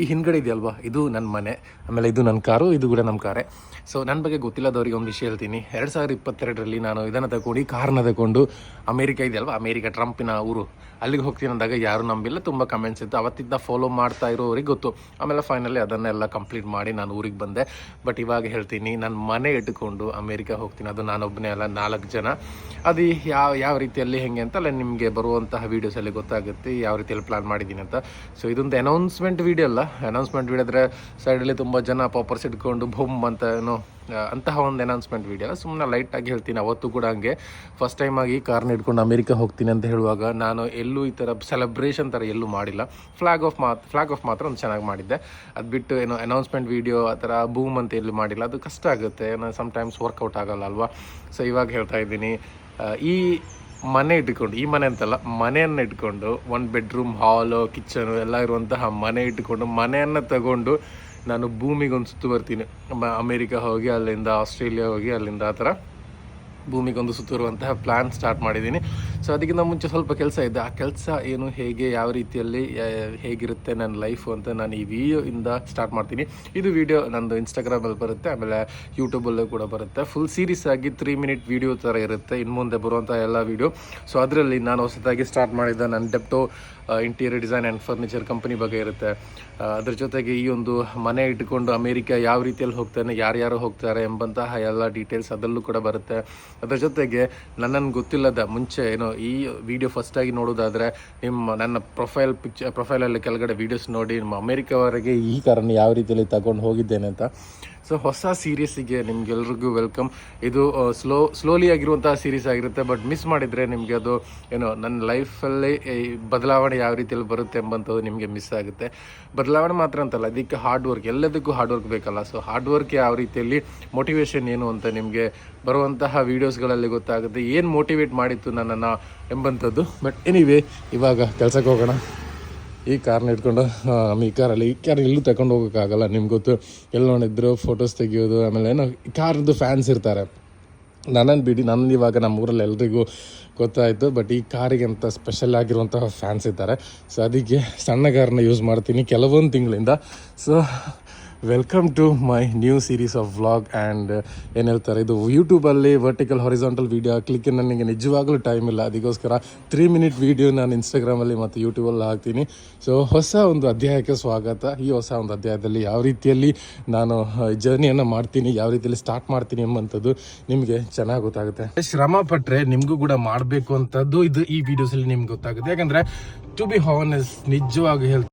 ಈ ಹಿಂದ್ಗಡೆ ಇದೆಯಲ್ವಾ? ಇದು ನನ್ನ ಮನೆ. ಆಮೇಲೆ ಇದು ನನ್ನ ಕಾರು, ಇದು ಕೂಡ ನಮ್ಮ ಕಾರೇ. ಸೊ ನನ್ನ ಬಗ್ಗೆ ಗೊತ್ತಿಲ್ಲದವ್ರಿಗೆ ಒಂದು ವಿಷಯ ಹೇಳ್ತೀನಿ. ಎರಡು ಸಾವಿರದ ಇಪ್ಪತ್ತೆರಡರಲ್ಲಿ ನಾನು ಇದನ್ನು ತಗೊಂಡು ಕಾರ್ನ ತಗೊಂಡು ಅಮೇರಿಕ ಇದೆಯಲ್ವಾ? ಅಮೇರಿಕ ಟ್ರಂಪಿನ ಊರು. ಅಲ್ಲಿಗೆ ಹೋಗ್ತೀನಿ ಅಂದಾಗ ಯಾರು ನಂಬಿಲ್ಲ, ತುಂಬ ಕಮೆಂಟ್ಸ್ ಇತ್ತು. ಅವತ್ತಿದ್ದ ಫಾಲೋ ಮಾಡ್ತಾ ಇರೋರಿಗೆ ಗೊತ್ತು. ಆಮೇಲೆ ಫೈನಲಿ ಅದನ್ನೆಲ್ಲ ಕಂಪ್ಲೀಟ್ ಮಾಡಿ ನಾನು ಊರಿಗೆ ಬಂದೆ. ಬಟ್ ಇವಾಗ ಹೇಳ್ತೀನಿ ನನ್ನ ಮನೆ ಇಟ್ಟುಕೊಂಡು ಅಮೇರಿಕ ಹೋಗ್ತೀನಿ. ಅದು ನಾನೊಬ್ಬನೇ ಅಲ್ಲ, ನಾಲ್ಕು ಜನ. ಅದು ಯಾವ ಯಾವ ರೀತಿಯಲ್ಲಿ, ಹೆಂಗೆ ಅಂತ ಅಲ್ಲ ನಿಮಗೆ ಬರುವಂತಹ ವೀಡಿಯೋಸಲ್ಲಿ ಗೊತ್ತಾಗುತ್ತೆ, ಯಾವ ರೀತಿಯಲ್ಲಿ ಪ್ಲಾನ್ ಮಾಡಿದ್ದೀನಿ ಅಂತ. ಸೊ ಇದೊಂದು ಅನೌನ್ಸ್ಮೆಂಟ್ ವೀಡಿಯೋ ಅಲ್ಲ. ಅನೌನ್ಸ್ಮೆಂಟ್ ವೀಡಿಯೋ ಆದರೆ ಸೈಡಲ್ಲಿ ತುಂಬ ಜನ ಪಾಪರ್ಸ್ ಇಟ್ಕೊಂಡು ಬೊಮ್ ಅಂತ ಏನೋ ಅಂತಹ ಒಂದು ಅನೌನ್ಸ್ಮೆಂಟ್ ವೀಡಿಯೋ ಅಲ್ಲ. ಸುಮ್ಮನೆ ಲೈಟಾಗಿ ಹೇಳ್ತೀನಿ, ಅವತ್ತು ಕೂಡ ಹಂಗೆ. ಫಸ್ಟ್ ಟೈಮ್ ಆಗಿ ಕಾರ್ನ ಇಟ್ಕೊಂಡು ಅಮೇರಿಕ ಹೋಗ್ತೀನಿ ಅಂತ ಹೇಳುವಾಗ ನಾನು ಎಲ್ಲೂ ಈ ಥರ ಸೆಲೆಬ್ರೇಷನ್ ಥರ ಎಲ್ಲೂ ಮಾಡಿಲ್ಲ. ಫ್ಲಾಗ್ ಆಫ್ ಮಾತ್ ಫ್ಲಾಗ್ ಆಫ್ ಮಾತ್ರ ಒಂದು ಚೆನ್ನಾಗಿ ಮಾಡಿದ್ದೆ. ಅದು ಬಿಟ್ಟು ಏನೋ ಅನೌನ್ಸ್ಮೆಂಟ್ ವೀಡಿಯೋ ಆ ಥರ ಬೂಮ್ ಅಂತ ಎಲ್ಲೂ ಮಾಡಿಲ್ಲ. ಅದು ಕಷ್ಟ ಆಗುತ್ತೆ. ಏನೋ ಸಮ್ಟೈಮ್ಸ್ ವರ್ಕೌಟ್ ಆಗಲ್ಲ ಅಲ್ವಾ? ಸೊ ಇವಾಗ ಹೇಳ್ತಾ ಇದ್ದೀನಿ ಈ ಮನೆ ಇಟ್ಕೊಂಡು, ಈ ಮನೆ ಅಂತಲ್ಲ, ಮನೆಯನ್ನು ಇಟ್ಕೊಂಡು ಒಂದು ಬೆಡ್ರೂಮ್ ಹಾಲು ಕಿಚನು ಎಲ್ಲ ಇರುವಂತಹ ಮನೆ ಇಟ್ಕೊಂಡು, ಮನೆಯನ್ನು ತಗೊಂಡು ನಾನು ಭೂಮಿಗೆ ಒಂದು ಸುತ್ತು ಬರ್ತೀನಿ. ಅಮೇರಿಕಾ ಹೋಗಿ, ಅಲ್ಲಿಂದ ಆಸ್ಟ್ರೇಲಿಯಾ ಹೋಗಿ, ಅಲ್ಲಿಂದ ಆ ಥರ ಭೂಮಿಗೊಂದು ಸುತ್ತಿರುವಂತಹ ಪ್ಲ್ಯಾನ್ ಸ್ಟಾರ್ಟ್ ಮಾಡಿದ್ದೀನಿ. ಸೊ ಅದಕ್ಕಿಂತ ಮುಂಚೆ ಸ್ವಲ್ಪ ಕೆಲಸ ಇದೆ. ಆ ಕೆಲಸ ಏನು, ಹೇಗೆ, ಯಾವ ರೀತಿಯಲ್ಲಿ ಹೇಗಿರುತ್ತೆ ನನ್ನ ಲೈಫು ಅಂತ ನಾನು ಈ ವಿಡಿಯೋ ಇಂದ ಸ್ಟಾರ್ಟ್ ಮಾಡ್ತೀನಿ. ಇದು ವಿಡಿಯೋ ನಂದು ಇನ್ಸ್ಟಾಗ್ರಾಮಲ್ಲಿ ಬರುತ್ತೆ, ಆಮೇಲೆ ಯೂಟ್ಯೂಬಲ್ಲೂ ಕೂಡ ಬರುತ್ತೆ. ಫುಲ್ ಸೀರೀಸ್ ಆಗಿ ತ್ರೀ ಮಿನಿಟ್ ವಿಡಿಯೋ ಥರ ಇರುತ್ತೆ. ಇನ್ನು ಮುಂದೆ ಬರುವಂಥ ಎಲ್ಲ ವಿಡಿಯೋ ಸೊ ಅದರಲ್ಲಿ ನಾನು ಹೊಸದಾಗಿ ಸ್ಟಾರ್ಟ್ ಮಾಡಿದ ನನ್ನ ಡೆಪ್ಟೋ interior design and furniture company ಬಗ್ಗೆ ಇರುತ್ತೆ. ಅದ್ರ ಜೊತೆಗೆ ಈ ಒಂದು ಮನೆ ಇಟ್ಕೊಂಡು ಅಮೇರಿಕ ಯಾವ ರೀತಿಯಲ್ಲಿ ಹೋಗ್ತಾನೆ, ಯಾರ್ಯಾರು ಹೋಗ್ತಾರೆ ಎಂಬಂತಹ ಎಲ್ಲ ಡೀಟೇಲ್ಸ್ ಅದರಲ್ಲೂ ಕೂಡ ಬರುತ್ತೆ. ಅದರ ಜೊತೆಗೆ ನನ್ನನ್ನು ಗೊತ್ತಿಲ್ಲದ ಮುಂಚೆ ಏನೋ ಈ ವಿಡಿಯೋ ಫಸ್ಟಾಗಿ ನೋಡೋದಾದರೆ ನಿಮ್ಮ ನನ್ನ ಪ್ರೊಫೈಲ್ ಪಿಕ್ಚರ್ ಪ್ರೊಫೈಲಲ್ಲಿ ಕೆಳಗಡೆ ವೀಡಿಯೋಸ್ ನೋಡಿ ನಿಮ್ಮ ಅಮೇರಿಕಾವರೆಗೆ ಈ ಕಾರನ್ನು ಯಾವ ರೀತಿಯಲ್ಲಿ ತಗೊಂಡು ಹೋಗಿದ್ದೇನೆ ಅಂತ. ಸೊ ಹೊಸ ಸೀರೀಸಿಗೆ ನಿಮ್ಗೆಲ್ರಿಗೂ ವೆಲ್ಕಮ್ ಇದು ಸ್ಲೋ ಸ್ಲೋಲಿ ಆಗಿರುವಂತಹ ಸೀರೀಸ್ ಆಗಿರುತ್ತೆ ಬಟ್ ಮಿಸ್ ಮಾಡಿದರೆ ನಿಮಗೆ ಅದು ಏನೋ ನನ್ನ ಲೈಫಲ್ಲಿ ಬದಲಾವಣೆ ಯಾವ ರೀತಿಯಲ್ಲಿ ಬರುತ್ತೆ ಎಂಬಂಥದ್ದು ನಿಮಗೆ ಮಿಸ್ ಆಗುತ್ತೆ. ಬದಲಾವಣೆ ಮಾತ್ರ ಅಂತಲ್ಲ ಅದಕ್ಕೆ ಹಾರ್ಡ್ ವರ್ಕ್ ಎಲ್ಲದಕ್ಕೂ ಹಾರ್ಡ್ ವರ್ಕ್ ಬೇಕಲ್ಲ. ಸೊ ಹಾರ್ಡ್ ವರ್ಕ್ ಯಾವ ರೀತಿಯಲ್ಲಿ ಮೋಟಿವೇಶನ್ ಏನು ಅಂತ ನಿಮಗೆ ಬರುವಂತಹ ವೀಡಿಯೋಸ್ಗಳಲ್ಲಿ ಗೊತ್ತಾಗುತ್ತೆ. ಏನು ಮೋಟಿವೇಟ್ ಮಾಡಿತ್ತು ನನ್ನನ್ನು ಎಂಬಂಥದ್ದು. ಬಟ್ ಎನಿವೇ ಇವಾಗ ಕೆಲಸಕ್ಕೆ ಹೋಗೋಣ. ಈ ಕಾರ್ನ ಇಟ್ಕೊಂಡು ಈ ಕಾರಲ್ಲಿ, ಈ ಕಾರ್ ಎಲ್ಲೂ ತಗೊಂಡು ಹೋಗೋಕ್ಕಾಗಲ್ಲ, ನಿಮ್ಗೆ ಗೊತ್ತು. ಎಲ್ಲಿ ನೋಡಿದ್ರು ಫೋಟೋಸ್ ತೆಗಿಯೋದು, ಆಮೇಲೆ ಏನೋ ಕಾರ್ದು ಫ್ಯಾನ್ಸ್ ಇರ್ತಾರೆ. ನನ್ನನ್ನು ಬಿಡಿ ನನ್ನ ಇವಾಗ ನಮ್ಮ ಊರಲ್ಲಿ ಎಲ್ರಿಗೂ ಗೊತ್ತಾಯಿತು ಬಟ್ ಈ ಕಾರಿಗೆ ಅಂತ ಸ್ಪೆಷಲ್ ಆಗಿರುವಂತಹ ಫ್ಯಾನ್ಸ್ ಇದ್ದಾರೆ ಸೊ ಅದಕ್ಕೆ ಸಣ್ಣ ಕಾರನ್ನ ಯೂಸ್ ಮಾಡ್ತೀನಿ ಕೆಲವೊಂದು ತಿಂಗಳಿಂದ. So welcome to my new series of vlog and ಏನು ಹೇಳ್ತಾರೆ, ಇದು ಯೂಟ್ಯೂಬಲ್ಲಿ ವರ್ಟಿಕಲ್ ಹೊರಿಸಾಂಟಲ್ ವೀಡಿಯೋ ಹಾಕ್ಲಿಕ್ಕೆ ನನಗೆ ನಿಜವಾಗಲೂ ಟೈಮ್ ಇಲ್ಲ. ಅದಕ್ಕೋಸ್ಕರ ತ್ರೀ ಮಿನಿಟ್ ವೀಡಿಯೋ ನಾನು ಇನ್ಸ್ಟಾಗ್ರಾಮಲ್ಲಿ ಮತ್ತು ಯೂಟ್ಯೂಬಲ್ಲಿ ಹಾಕ್ತೀನಿ. ಸೊ ಹೊಸ ಒಂದು ಅಧ್ಯಾಯಕ್ಕೆ ಸ್ವಾಗತ. ಈ ಹೊಸ ಒಂದು ಅಧ್ಯಾಯದಲ್ಲಿ ಯಾವ ರೀತಿಯಲ್ಲಿ ನಾನು ಜರ್ನಿಯನ್ನು ಮಾಡ್ತೀನಿ, ಯಾವ ರೀತಿಯಲ್ಲಿ ಸ್ಟಾರ್ಟ್ ಮಾಡ್ತೀನಿ ಎಂಬಂಥದ್ದು ನಿಮಗೆ ಚೆನ್ನಾಗಿ ಗೊತ್ತಾಗುತ್ತೆ. ಶ್ರಮ ಪಟ್ಟರೆ ನಿಮಗೂ ಕೂಡ ಮಾಡಬೇಕು ಅಂತದ್ದು ಇದು ಈ ವೀಡಿಯೋಸಲ್ಲಿ ನಿಮ್ಗೆ ಗೊತ್ತಾಗುತ್ತೆ. ಯಾಕಂದರೆ ಟು ಬಿ ಹಾನೆಸ್ ನಿಜವಾಗಿ ಹೇಳ್ತೀನಿ.